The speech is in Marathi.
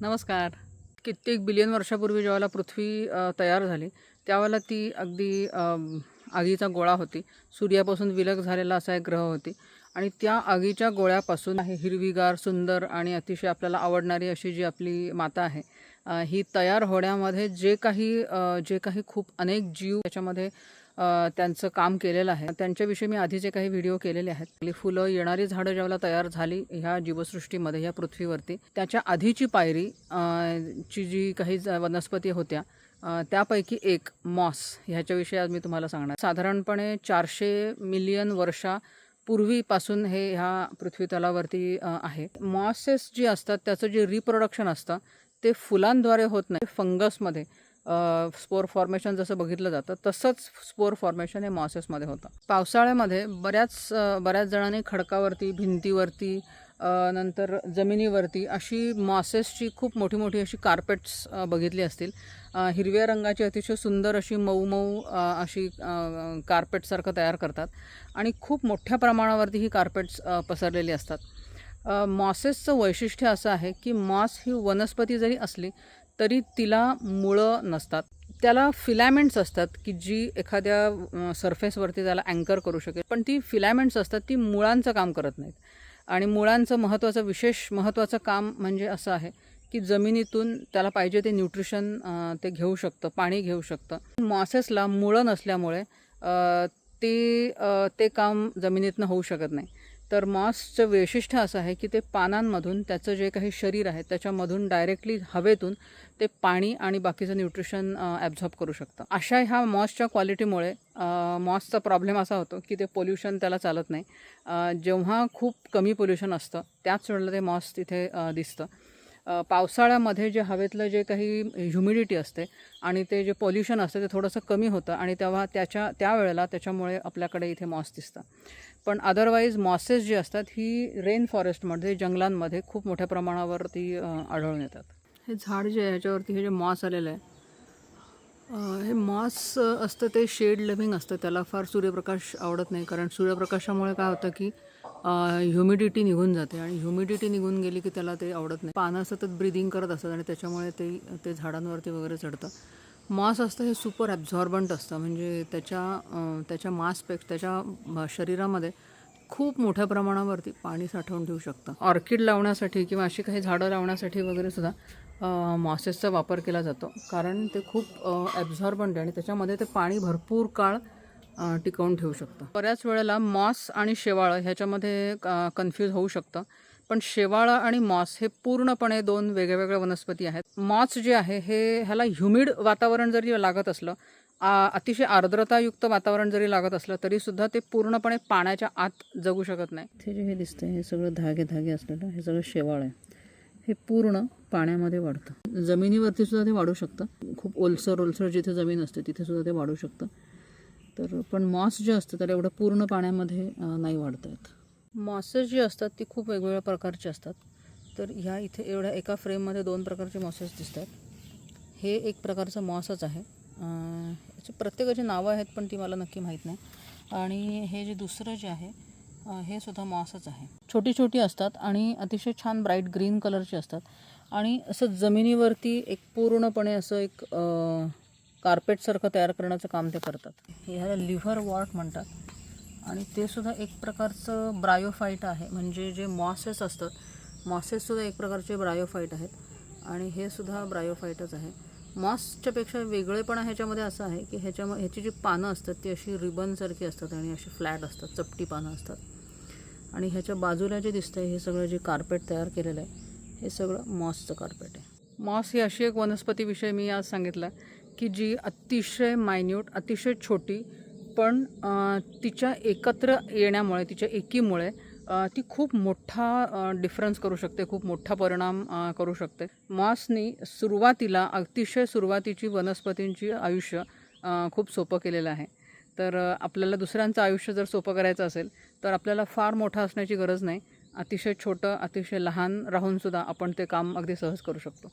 नमस्कार. कित्येक बिलियन वर्षापूर्वी ज्यावेळेला पृथ्वी तयार झाली त्यावेळेला ती अगदी आगीचा गोळा होती. सूर्यापासून विलग झालेला असा एक ग्रह होती. आणि त्या आगीच्या गोळ्यापासून आहे हिरवीगार सुंदर आणि अतिशय आपल्याला आवडणारी अशी जी आपली माता आहे ही तयार होण्यामध्ये जे काही जे काही खूप अनेक जीव त्याच्यामध्ये त्यांचं काम केलेलं आहे. त्यांच्याविषयी मी आधीचे काही व्हिडिओ केलेले आहेत. आपली फुलं येणारी झाडं ज्यावेळेला तयार झाली ह्या जीवसृष्टीमध्ये ह्या पृथ्वीवरती त्याच्या आधीची पायरी ची जी काही वनस्पती होत्या त्यापैकी एक मॉस ह्याच्याविषयी आज मी तुम्हाला सांगणार. साधारणपणे चारशे मिलियन वर्षा पूर्वीपासून हे ह्या पृथ्वीतलावरती आहे. मॉसेस जी असतात त्याचं जे रिप्रोडक्शन असतं ते फुलांद्वारे होत नाही फंगसमध्ये. स्पोर फॉर्मेशन जसं बघितलं जातं तसंच स्पोर फॉर्मेशन हे मॉसेसमध्ये होतं. पावसाळ्यामध्ये बऱ्याच बऱ्याच जणांनी खडकावरती भिंतीवरती नंतर जमिनीवरती अशी मॉसेसची खूप मोठी मोठी अशी कार्पेट्स बघितली असतील. हिरव्या रंगाची अतिशय सुंदर अशी मऊ मऊ अशी कार्पेटसारखं तयार करतात आणि खूप मोठ्या प्रमाणावरती ही कार्पेट्स पसरलेली असतात. मॉसेसचं वैशिष्ट्य असं आहे की मॉस ही वनस्पती जरी असली तरी तिला मुळं नसतात. त्याला फिलॅमेंट्स असतात की जी एखाद्या सरफेसवरती त्याला अँकर करू शकेल. पण ती फिलॅमेंट्स असतात ती मुळांचं काम करत नाहीत. आणि मुळांचं महत्त्वाचं विशेष महत्त्वाचं काम म्हणजे असं आहे की जमिनीतून त्याला पाहिजे ते न्यूट्रिशन ते घेऊ शकतं पाणी घेऊ शकतं. मॉसेसला मुळं नसल्यामुळे ते ते काम जमिनीतनं होऊ शकत नाही. तर मॉसचं वैशिष्ट्य असं आहे की ते पानांमधून त्याचं जे काही शरीर आहे त्याच्यामधून डायरेक्टली हवेतून ते पाणी आणि बाकीचं न्यूट्रिशन ॲब्झॉर्ब करू शकतं. अशा ह्या मॉसच्या क्वालिटीमुळे मॉसचा प्रॉब्लेम असा होतो की ते पोल्युशन त्याला चालत नाही. जेव्हा खूप कमी पोल्युशन असतं त्याच वेळेला ते मॉस तिथे दिसतं. पावसाळ्यामध्ये जे हवेतलं जे काही ह्युमिडिटी असते आणि ते जे पोल्युशन असतं ते थोडंसं कमी होतं आणि तेव्हा त्याच्या त्यावेळेला त्याच्यामुळे आपल्याकडे इथे मॉस दिसतं. पण अदरवाईज मॉसेस जी असतात ही रेन फॉरेस्टमध्ये जंगलांमध्ये खूप मोठ्या प्रमाणावरती आढळून येतात. हे झाड जे आहे ह्याच्यावरती हे जे मॉस आलेलं आहे हे मॉस असतं ते शेड लिव्हिंग असतं. त्याला फार सूर्यप्रकाश आवडत नाही. कारण सूर्यप्रकाशामुळे काय होतं की ह्युमिडिटी निघून जाते आणि ह्युमिडिटी निघून गेली की त्याला ते आवडत नाही. पानं सतत ब्रिदिंग करत असतात आणि त्याच्यामुळे ते ते झाडांवरती वगैरे चढतं. मास असतं हे सुपर ॲब्झॉर्बंट असतं. म्हणजे त्याच्या त्याच्या मासपेक्षा त्याच्या शरीरामध्ये खूप मोठ्या प्रमाणावरती पाणी साठवून ठेवू शकतं. ऑर्किड लावण्यासाठी किंवा अशी काही झाडं लावण्यासाठी वगैरे सुद्धा मॉसेसचा वापर केला जातो. कारण ते खूप ॲब्झॉर्बंट आहे आणि त्याच्यामध्ये ते पाणी भरपूर काळ टिकवून ठेवू शकतं. बऱ्याच वेळेला मॉस आणि शेवाळं ह्याच्यामध्ये कन्फ्यूज होऊ शकतं. पण शेवाळं आणि मॉस हे पूर्णपणे दोन वेगवेगळ्या वनस्पती आहेत. मॉस जे आहे हे ह्याला ह्युमिड वातावरण जरी लागत असलं आ- अतिशय आर्द्रतायुक्त वातावरण जरी लागत असलं तरी सुद्धा ते पूर्णपणे पाण्याच्या आत जगू शकत नाही. इथे जे हे दिसतंय हे सगळं धागे धागे असलेलं हे सगळं शेवाळ आहे. हे पूर्ण पाण्यामध्ये वाढतं. जमिनीवरती सुद्धा ते वाढू शकतं. खूप ओलसर ओलसर जिथे जमीन असते तिथे सुद्धा ते वाढू शकतं. तर पण मॉस जे असतं तर एवढं पूर्ण पाण्यामध्ये नाही वाढता येत मॉसेस जे असतात ती खूप वेगवेगळ्या प्रकारची असतात. तर ह्या इथे एवढ्या एका फ्रेममध्ये दोन प्रकारचे मॉसेस दिसतात. हे एक प्रकारचं मॉसच आहे. याचे याची प्रत्येकाची नावं आहेत पण ती मला नक्की माहीत नाही. आणि हे जे दुसरं जे आहे हे सुद्धा मॉसच आहे. छोटी छोटी असतात आणि अतिशय छान ब्राईट ग्रीन कलरची असतात. आणि असं जमिनीवरती एक पूर्णपणे असं एक कार्पेटसारखं तयार करण्याचं काम ते करतात. ह्याला लिव्हर वॉर्ट म्हणतात. आणि ते सुद्धा एक प्रकारचं ब्रायोफाईट आहे. म्हणजे जे मॉसेस असतात मॉसेससुद्धा एक प्रकारचे ब्रायोफाईट आहेत. आणि हे सुद्धा ब्रायोफाईटच आहे. मॉसच्यापेक्षा वेगळेपणा ह्याच्यामध्ये असं आहे की ह्याच्यामध्ये ह्याची जी पानं असतात ती अशी रिबनसारखी असतात आणि अशी फ्लॅट असतात चपटी पानं असतात. आणि ह्याच्या बाजूला जे दिसतं आहे हे सगळं जे कार्पेट तयार केलेलं आहे हे सगळं मॉसचं कार्पेट आहे. मॉस ही अशी एक वनस्पतीविषयी मी आज सांगितलं की जी अतिशय मायन्यूट अतिशय छोटी पण तिच्या एकत्र येण्यामुळे तिच्या एकीमुळे ती खूप मोठा डिफरन्स करू शकते खूप मोठा परिणाम करू शकते. मॉसनी सुरुवातीला अतिशय सुरुवातीची वनस्पतींची आयुष्य खूप सोपं केलेलं आहे. तर आपल्याला दुसऱ्यांचं आयुष्य जर सोपं करायचं असेल तर आपल्याला फार मोठं असण्याची गरज नाही. अतिशय छोटं अतिशय लहान राहूनसुद्धा आपण ते काम अगदी सहज करू शकतो.